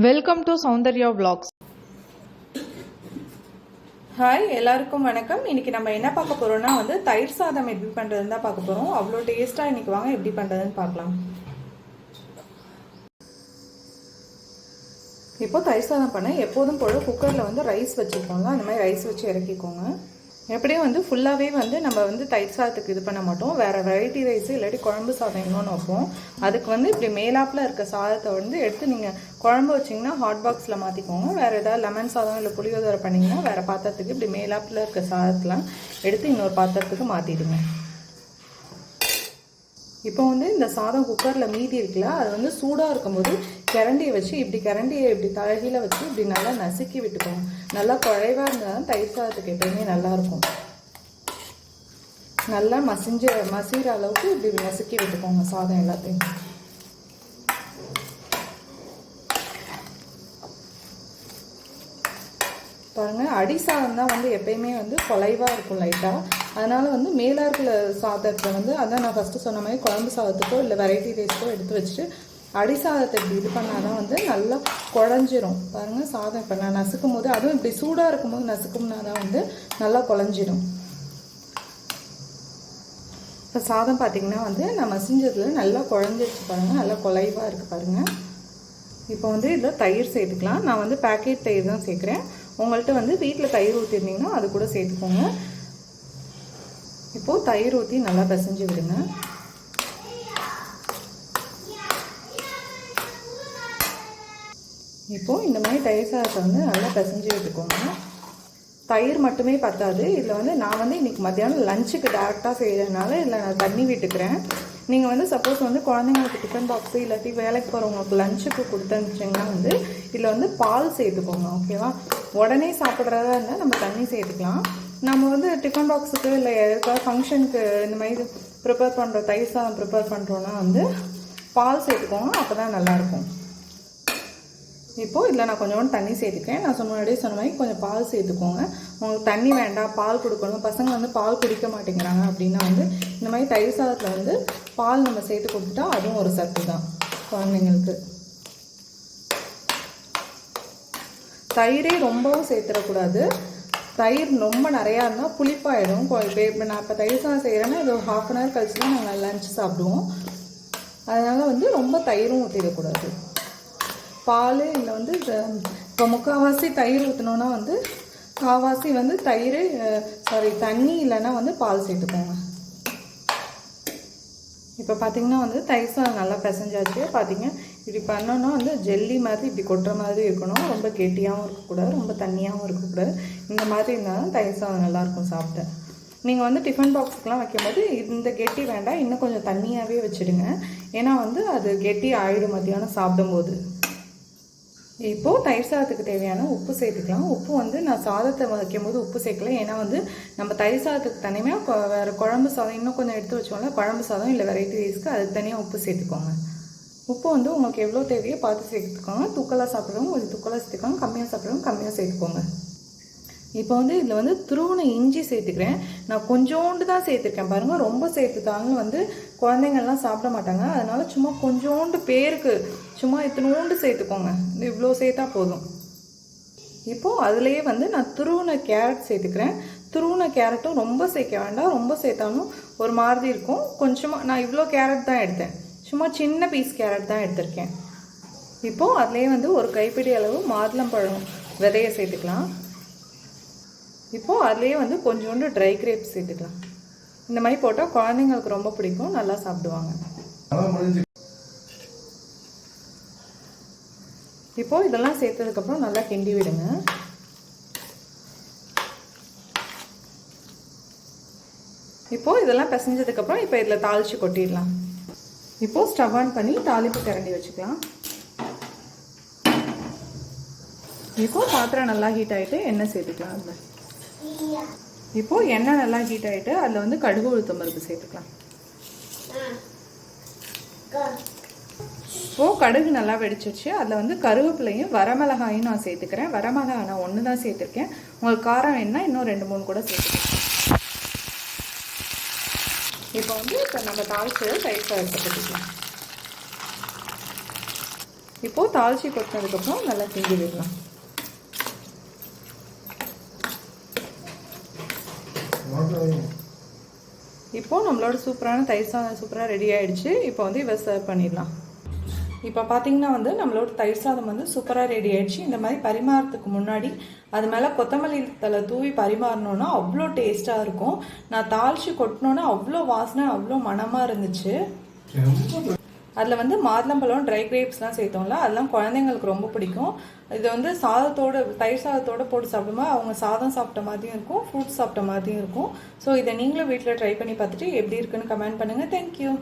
Welcome to Soundarya vlogs. Hi எல்லாருக்கும் வணக்கம். இன்னைக்கு நம்ம என்ன பார்க்க போறோம்னா வந்து தயிர் சாதம் எப்படி பண்றதுன்னு தான் பார்க்க போறோம். அவ்வளோ டேஸ்டா இன்னைக்கு வாங்க எப்படி பண்றதுன்னு பார்க்கலாம். இப்போ தயிர் சாதம் பண்ண எப்போதும் போல குக்கரில் வந்து ரைஸ் வச்சுருக்கோங்க அந்த மாதிரி ரைஸ் வச்சு இறக்கிக்கோங்க. எப்படியும் வந்து ஃபுல்லாகவே வந்து நம்ம வந்து தயிர் சாதத்துக்கு இது பண்ண மாட்டோம். வேறு வெரைட்டி ரைஸ் இல்லாட்டி குழம்பு சாதம் இன்னொன்று வைப்போம். அதுக்கு வந்து இப்படி மேலாப்பில் இருக்க சாதத்தை வந்து எடுத்து நீங்கள் குழம்பு வச்சிங்கன்னா ஹாட் பாக்ஸில் மாற்றிக்கோங்க வேறு ஏதாவது லெமன் சாதம் இல்லை புளியோதரை பண்ணிங்கன்னா வேறு பாத்திரத்துக்கு இப்படி மேலாப்பில் இருக்க சாதத்தெலாம் எடுத்து இன்னொரு பாத்திரத்துக்கு மாற்றிடுங்க இப்போ வந்து இந்த சாதம் குக்கரில் மீதி இருக்குல்ல அது வந்து சூடாக இருக்கும்போது கிரண்டியை வச்சு இப்படி கிரண்டியை இப்படி தலைகீழ வச்சு இப்படி நல்லா நசுக்கி விட்டுக்கோங்க. நல்லா குழைவாக இருந்தால் தான் தயிர் சாதத்துக்கு எப்பயுமே நல்லாயிருக்கும் நல்லா மசிஞ்ச மசிகிற அளவுக்கு இப்படி நசுக்கி விட்டுக்கோங்க சாதம் எல்லாத்தையும். பாருங்கள் அடி சாதம் தான் வந்து எப்பயுமே வந்து குலைவாக இருக்கும் லைட்டாக அதனால் வந்து மேலே சாதத்தை வந்து அதான் நான் ஃபஸ்ட்டு சொன்ன மாதிரி குழம்பு சாதத்துக்கோ இல்லை வெரைட்டி ரைஸ்க்கோ எடுத்து வச்சுட்டு அடி சாதத்தை இப்படி இது பண்ணால் தான் வந்து நல்லா குழஞ்சிரும். பாருங்கள் சாதம் இப்போ நான் நசுக்கும் போது அதுவும் இப்படி சூடாக இருக்கும்போது நசுக்கும்னா தான் வந்து நல்லா குழஞ்சிரும். இப்போ சாதம் பார்த்தீங்கன்னா வந்து நான் மசிஞ்சதில் நல்லா குழஞ்சிருச்சு பாருங்கள் நல்லா குலைவாக இருக்குது பாருங்கள் இப்போ வந்து இதில் தயிர் சேர்த்துக்கலாம். நான் வந்து பேக்கெட் தயிர் தான் சேர்க்குறேன். உங்கள்கிட்ட வந்து வீட்டில் தயிர் ஊற்றிருந்தீங்கன்னா அது கூட சேர்த்துக்கோங்க. இப்போது தயிர் ஊற்றி நல்லா பிசைஞ்சு விடுங்க. இப்போது இந்த மாதிரி தயிர் சாதத்தை வந்து நல்லா பிசைஞ்சு விட்டுக்கோங்க தயிர் மட்டுமே பத்தாது. இதில் வந்து நான் வந்து இன்றைக்கி மத்தியானம் லஞ்சுக்கு டேரெக்டாக செய்கிறதுனால இதில் நான் தண்ணி விட்டுக்கிறேன். நீங்கள் வந்து சப்போஸ் வந்து குழந்தைங்களுக்கு டிஃபன் பாக்ஸு இல்லாட்டி வேலைக்கு போகிறவங்களுக்கு லஞ்சுக்கு கொடுத்துருந்துச்சிங்கன்னா வந்து இதில் வந்து பால் சேர்த்துக்கோங்க ஓகேவா உடனே சாப்பிட்றதா இருந்தால் நம்ம தண்ணி சேர்த்துக்கலாம். நம்ம வந்து டிஃபன் பாக்ஸுக்கு இல்லை எதுக்காவது ஃபங்க்ஷனுக்கு இந்த மாதிரி ப்ரிப்பேர் பண்ணுறோம் தயிர் சாதம் ப்ரிப்பேர் பண்ணுறோன்னா வந்து பால் சேர்த்துக்கோங்க அப்போ தான் நல்லாயிருக்கும். இப்போது இதில் நான் கொஞ்சோண்டு தண்ணி சேர்த்துக்கிறேன். நான் சொன்ன முன்னாடியே சொன்ன மாதிரி கொஞ்சம் பால் சேர்த்துக்கோங்க. உங்களுக்கு தண்ணி வேண்டாம் பால் கொடுக்கணும். பசங்க வந்து பால் குடிக்க மாட்டேங்கிறாங்க அப்படின்னா வந்து இந்த மாதிரி தயிர் சாதத்தில் வந்து பால் நம்ம சேர்த்து கொடுத்துட்டா அதுவும் ஒரு சத்து தான். குழந்தைங்களுக்கு. தயிரே ரொம்பவும் சேர்த்துடக்கூடாது. தயிர் ரொம்ப நிறையா இருந்தால் புளிப்பாயிடும். கொ- இப்போ நான் இப்போ தயிர் சாதம் செய்கிறேன்னா இது ஒரு ஹாஃப் அன் ஹவர் கழிச்சு தான் நாங்கள் லஞ்ச் சாப்பிடுவோம். அதனால் வந்து ரொம்ப தயிரும் ஊற்றிடக்கூடாது பால் இல்லை வந்து இப்போ முக்கால்வாசி தயிர் ஊற்றினோன்னா வந்து கால்வாசி வந்து தயிர் சாரி தண்ணி இல்லைன்னா வந்து பால் சேர்த்துக்கோங்க. இப்போ பார்த்தீங்கன்னா வந்து தயிர் சாதம் நல்லா பிசைஞ்சாச்சு. பார்த்தீங்க இப்படி பண்ணோன்னா வந்து ஜெல்லி மாதிரி இப்படி கொட்டுற மாதிரி இருக்கணும். ரொம்ப கெட்டியாகவும் இருக்கக்கூடாது ரொம்ப தண்ணியாகவும் இருக்கக்கூடாது. இந்த மாதிரி இருந்தால் தான் தயிர் சாதம் நல்லாயிருக்கும் சாப்பிட. நீங்கள் வந்து டிஃபன் பாக்ஸுக்கெலாம் வைக்கும்போது இந்த கெட்டி வேண்டாம் இன்னும் கொஞ்சம் தண்ணியாகவே வச்சுடுங்க. ஏன்னா வந்து அது கெட்டி ஆயிடும் மத்தியானம் சாப்பிடும்போது. இப்போது தயிர் சாதத்துக்கு தேவையான உப்பு சேர்த்துக்கலாம். உப்பு வந்து நான் சாதத்தை வைக்கும்போது உப்பு சேர்க்கல. ஏன்னா வந்து நம்ம தயிர் சாதத்துக்கு தனியாக வேறு குழம்பு சாதம் இன்னும் கொஞ்சம் எடுத்து வச்சோம்ல குழம்பு சாதம் இல்லை வெரைட்டி ரைஸ்க்கு அதுக்கு தனியாக உப்பு சேர்த்துக்கோங்க. உப்பு வந்து உங்களுக்கு எவ்வளோ தேவையோ பார்த்து சேர்த்துக்கோங்க. தூக்கலாக சாப்பிட்றவங்க கொஞ்சம் தூக்கலாக சேர்த்துக்கோங்க. கம்மியாக சாப்பிட்றவங்க கம்மியாக சேர்த்துக்கோங்க. இப்போ வந்து இதில் வந்து துருவனை இஞ்சி சேர்த்துக்கிறேன். நான் கொஞ்சோண்டு தான் சேர்த்துருக்கேன். பாருங்கள் ரொம்ப சேர்த்துட்டாலும் வந்து குழந்தைங்கள்லாம் சாப்பிட மாட்டாங்க. அதனால சும்மா கொஞ்சோண்டு பேருக்கு சும்மா இத்தனோண்டு சேர்த்துக்கோங்க. இது இவ்வளோ சேர்த்தா போதும். இப்போது அதுலேயே வந்து நான் துருவன கேரட் சேர்த்துக்கிறேன். துருவன கேரட்டும் ரொம்ப சேர்க்க வேண்டாம். ரொம்ப சேர்த்தாலும் ஒரு மாதிரி இருக்கும். கொஞ்சமாக நான் இவ்வளோ கேரட் தான் எடுத்தேன். சும்மா சின்ன பீஸ் கேரட் தான் எடுத்திருக்கேன். இப்போது அதுலேயே வந்து ஒரு கைப்பிடி அளவு மாதுளம்பழம் விதையை சேர்த்துக்கலாம். இப்போது அதுலேயே வந்து கொஞ்சோண்டு ட்ரை கிரேப்ஸ் சேர்த்துக்கலாம். இந்த மாதிரி போட்டால் குழந்தைங்களுக்கு ரொம்ப பிடிக்கும் நல்லா சாப்பிடுவாங்க. இப்போது இதெல்லாம் சேர்த்ததுக்கப்புறம் நல்லா கிண்டி விடுங்க. இப்போது இதெல்லாம் பிசைஞ்சதுக்கப்புறம் இப்போ இதில் தாளித்து கொட்டிடலாம். இப்போது ஸ்டவ் ஆன் பண்ணி தாளிப்பு கரண்டி வச்சுக்கலாம். இப்போது பாத்திரம் நல்லா ஹீட் ஆகிட்டு எண்ணெய் சேர்த்துக்கலாம் அதில். இப்போது எண்ணெய் நல்லா ஹீட் ஆகிட்டு அதில் வந்து கடுகு உளுத்தம் பருப்பு சேர்த்துக்கலாம். இப்போது கடுகு நல்லா வெடிச்சிருச்சு. அதில் வந்து கருவேப்பிலையும் வரமிளகாயும் நான் சேர்த்துக்கிறேன். வரமிளகாய் நான் ஒன்று தான் சேர்த்துருக்கேன். உங்களுக்கு காரம் வேணுன்னா இன்னும் ரெண்டு மூணு கூட சேர்த்துக்கலாம். இப்போ வந்து இப்போ நம்ம தாளிச்சது தயிர் சாதத்தை கொட்டிக்கலாம் இப்போது தாளிச்சி கொட்டினதுக்கப்புறம் நல்லா கிண்டி விடலாம். இப்போது நம்மளோட சூப்பரான தயிர் சாதம் சூப்பராக ரெடி ஆயிடுச்சு. இப்போ வந்து இவ சர்வ் பண்ணிடலாம். இப்போ பார்த்தீங்கன்னா வந்து நம்மளோட தயிர் சாதம் வந்து சூப்பராக ரெடி ஆயிடுச்சு. இந்த மாதிரி பரிமாறத்துக்கு முன்னாடி அது மேலே கொத்தமல்லி தலை தூவி பரிமாறணுன்னா அவ்வளோ டேஸ்ட்டாக இருக்கும். நான் தாளித்து கொட்டினோன்னா அவ்வளோ வாசனை அவ்வளோ மணமாக இருந்துச்சு. அதில் வந்து மாதுளம்பழம் ட்ரை கிரேப்ஸ்லாம் சேர்த்தோம்ல அதெல்லாம் குழந்தைங்களுக்கு ரொம்ப பிடிக்கும். இது வந்து சாதத்தோட தயிர் சாதத்தோட போட்டு சாப்பிடும்போது அவங்க சாதம் சாப்பிட்ட மாதிரியும் இருக்கும் ஃப்ரூட்ஸ் சாப்பிட்ட மாதிரியும் இருக்கும். ஸோ இதை நீங்களும் வீட்டில் ட்ரை பண்ணி பார்த்துட்டு எப்படி இருக்குன்னு கமெண்ட் பண்ணுங்கள் தேங்க்யூ